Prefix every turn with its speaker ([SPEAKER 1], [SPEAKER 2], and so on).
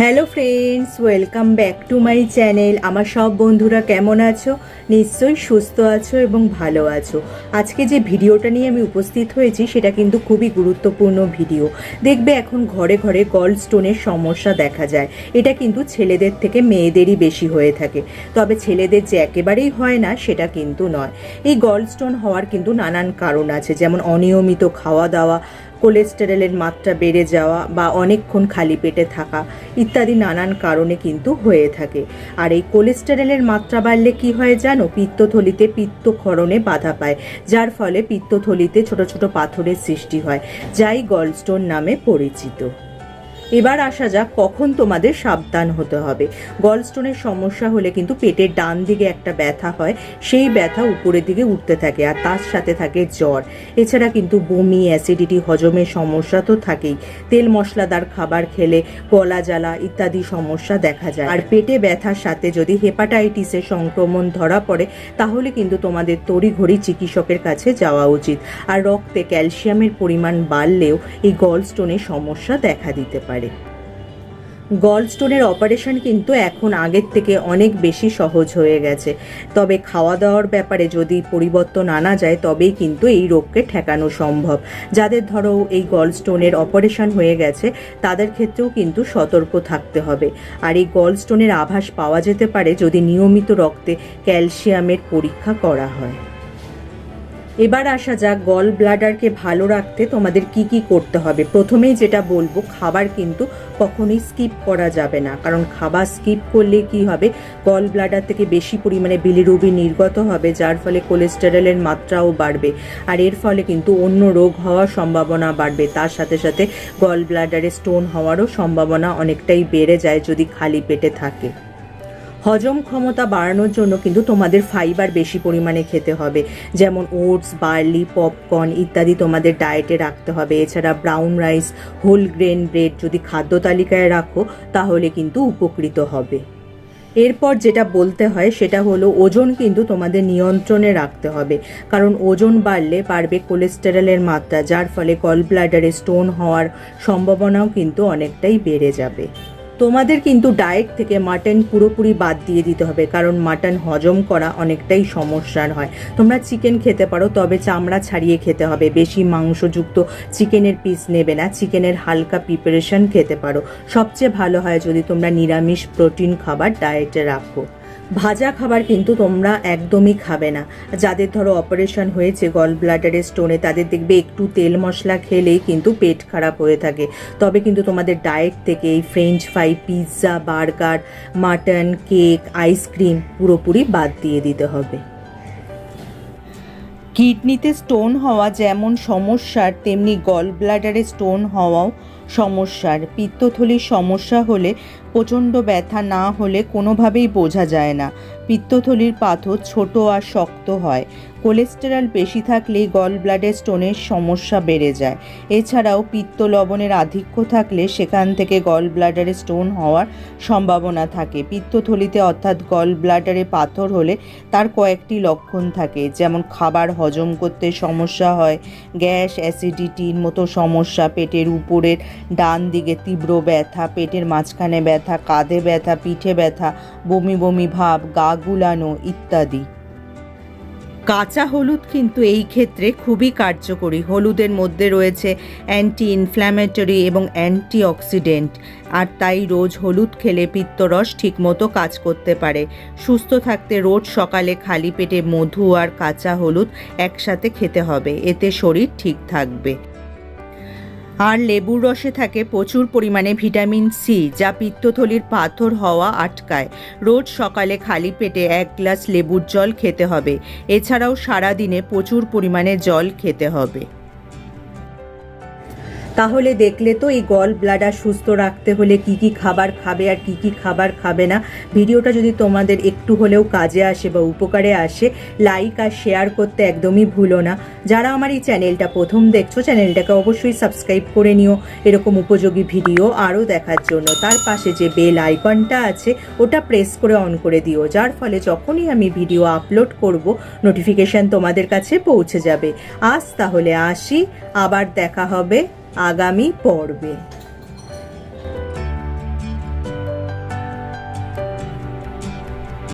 [SPEAKER 1] Hello friends welcome back to my channel আমার সব বন্ধুরা কেমন আছো? নিশ্চয়ই সুস্থ আছো এবং ভালো আছো। আজকে যে ভিডিওটা নিয়ে আমি উপস্থিত হয়েছি, সেটা কিন্তু খুবই গুরুত্বপূর্ণ ভিডিও। দেখবে এখন ঘরে ঘরে গল্ড স্টোনের সমস্যা দেখা যায়। এটা কিন্তু ছেলেদের থেকে মেয়েদেরই বেশি হয়ে থাকে। তবে ছেলেদের যে একেবারেই হয় না, সেটা কিন্তু নয়। এই গল্ড স্টোন হওয়ার কিন্তু নানান কারণ আছে। যেমন অনিয়মিত খাওয়া দাওয়া কোলেস্টেরলের মাত্রা বেড়ে যাওয়া বা অনেকক্ষণ খালি পেটে থাকা ইত্যাদি নানান কারণে কিন্তু হয়ে থাকে। আর এই কোলেস্টেরলের মাত্রা বাড়লে কি হয় জানো? পিত্তথলিতে পিত্তক্ষরণে বাধা পায়, যার ফলে পিত্তথলিতে ছোট ছোট পাথরের সৃষ্টি হয়, যাই গলস্টোন নামে পরিচিত। এবার আসা যাক কখন তোমাদের সাবধান হতে হবে। গলস্টোনের সমস্যা হলে কিন্তু পেটের ডান দিকে একটা ব্যথা হয়, সেই ব্যথা উপরের দিকে উঠতে থাকে আর তার সাথে থাকে জ্বর। এছাড়া কিন্তু বমি অ্যাসিডিটি হজমের সমস্যা তো থাকেই। তেল মশলাদার খাবার খেলে গলা জ্বালা ইত্যাদি সমস্যা দেখা যায়। আর পেটে ব্যথার সাথে যদি হেপাটাইটিসের সংক্রমণ ধরা পড়ে, তাহলে কিন্তু তোমাদের তড়িঘড়ি চিকিৎসকের কাছে যাওয়া উচিত। আর রক্তে ক্যালসিয়ামের পরিমাণ বাড়লেও এই গলস্টোনের সমস্যা দেখা দিতে পারে। গলস্টোনের অপারেশন কিন্তু এখন আগের থেকে অনেক বেশি সহজ হয়ে গেছে। তবে খাওয়া দাওয়ার ব্যাপারে যদি পরিবর্তন আনা যায়, তবেই কিন্তু এই রোগকে ঠেকানো সম্ভব। যাদের ধরো এই গলস্টোনের অপারেশন হয়ে গেছে, তাদের ক্ষেত্রেও কিন্তু সতর্ক থাকতে হবে। আর এই গলস্টোনের আভাস পাওয়া যেতে পারে যদি নিয়মিত রক্তে ক্যালসিয়ামের পরীক্ষা করা হয়। এবার আসা যাক গল ব্লাডারকে ভালো রাখতে তোমাদের কি কি করতে হবে। প্রথমেই যেটা বলব, খাবার কিন্তু কখনোই স্কিপ করা যাবে না। কারণ খাবার স্কিপ করলে কি হবে? গল ব্লাডার থেকে বেশি পরিমাণে বিলিরুবি নির্গত হবে, যার ফলে কোলেস্টেরলের মাত্রাও বাড়বে। আর এর ফলে কিন্তু অন্য রোগ হওয়ার সম্ভাবনা বাড়বে। তার সাথে সাথে গল ব্লাডারে স্টোন হওয়ারও সম্ভাবনা অনেকটাই বেড়ে যায় যদি খালি পেটে থাকে। হজম ক্ষমতা বাড়ানোর জন্য কিন্তু তোমাদের ফাইবার বেশি পরিমাণে খেতে হবে। যেমন ওটস বার্লি পপকর্ন ইত্যাদি তোমাদের ডায়েটে রাখতে হবে। এছাড়া brown rice whole grain bread যদি খাদ্য তালিকায় রাখো, তাহলে কিন্তু উপকৃত হবে। এরপর যেটা বলতে হয়, সেটা হলো ওজন কিন্তু তোমাদের নিয়ন্ত্রণে রাখতে হবে। কারণ ওজন বাড়লে বাড়বে কোলেস্টেরলের মাত্রা, যার ফলে কল ব্লাডারে স্টোন হওয়ার সম্ভাবনাও কিন্তু অনেকটাই বেড়ে যাবে। তোমাদের কিন্তু ডায়েট থেকে মাটন পুরোপুরি বাদ দিয়ে দিতে হবে, কারণ মাটন হজম করা অনেকটাই সমস্যার হয়। তোমরা চিকেন খেতে পারো, তবে চামড়া ছাড়িয়ে খেতে হবে। বেশি মাংসযুক্ত চিকেনের পিস নেবে না চিকেনের হালকা প্রিপারেশন খেতে পারো। সবচেয়ে ভালো হয় যদি তোমরা নিরামিষ প্রোটিন খাবার ডায়েটে রাখো। ভাজা খাবার কিন্তু তোমরা একদমই খাবে না। যাদের ধরো অপারেশন হয়েছে গল ব্লাডারের স্টোনে তাদের দেখবে একটু তেল মশলা খেলেই কিন্তু পেট খারাপ হয়ে থাকে। তবে কিন্তু তোমাদের ডায়েট থেকে এই french fry pizza burger mutton cake ice cream পুরোপুরি বাদ দিয়ে দিতে হবে। কিডনিতে স্টোন হওয়া যেমন সমস্যার, তেমনি গল ব্লাডারে স্টোন হওয়াও সমস্যার। পিত্তথলির সমস্যা হলে প্রচণ্ড ব্যথা না হলে কোনোভাবেই বোঝা যায় না। পিত্তথলির পাথর ছোট আর শক্ত হয়। কোলেস্টেরল বেশি থাকলেই গল ব্লাডে স্টোনের সমস্যা বেড়ে যায়। এছাড়াও পিত্ত লবণের আধিক্য থাকলে সেখান থেকে গল ব্লাডারে স্টোন হওয়ার সম্ভাবনা থাকে। পিত্তথলিতে অর্থাৎ গল ব্লাডারে পাথর হলে তার কয়েকটি লক্ষণ থাকে, যেমন খাবার হজম করতে সমস্যা হয়, গ্যাস, অ্যাসিডিটির মতো সমস্যা, পেটের উপরের ডান দিকে তীব্র ব্যথা, পেটের মাঝখানে ব্যথা কাঁধে ব্যথা, পিঠে ব্যথা, বমি বমি ভাব, গা গুলানো ইত্যাদি। কাঁচা হলুদ কিন্তু এই ক্ষেত্রে খুবই কার্যকরী। হলুদের মধ্যে রয়েছে অ্যান্টি ইনফ্ল্যামেটরি এবং অ্যান্টি অক্সিডেন্ট আর তাই রোজ হলুদ খেলে পিত্তরস ঠিকমতো কাজ করতে পারে। সুস্থ থাকতে রোজ সকালে খালি পেটে মধু আর কাঁচা হলুদ একসাথে খেতে হবে। এতে শরীর ঠিক থাকবে। আর লেবুর রসে থাকে প্রচুর পরিমাণে ভিটামিন সি যা পিত্তথলির পাথর হওয়া আটকায়। রোজ সকালে খালি পেটে এক গ্লাস লেবুর জল খেতে হবে। এছাড়াও সারাদিনে প্রচুর পরিমাণে জল খেতে হবে। তাহলে দেখলে তো এই গল ব্লাডার সুস্থ রাখতে হলে কি কি খাবার খাবে আর কি কি খাবার খাবে না। ভিডিওটা যদি তোমাদের একটু হলেও কাজে আসে বা উপকারে আসে লাইক আর শেয়ার করতে একদমই ভুলো না। যারা আমার এই চ্যানেলটা প্রথম দেখছ চ্যানেলটাকে অবশ্যই সাবস্ক্রাইব করে নিও। এরকম উপযোগী ভিডিও আরও দেখার জন্য। তার পাশে যে বেল আইকনটা আছে, ওটা প্রেস করে অন করে দিও। যার ফলে যখনই আমি ভিডিও আপলোড করব নোটিফিকেশান তোমাদের কাছে পৌঁছে যাবে। আজ তাহলে আসি, আবার দেখা হবে। আগামী পর্বে।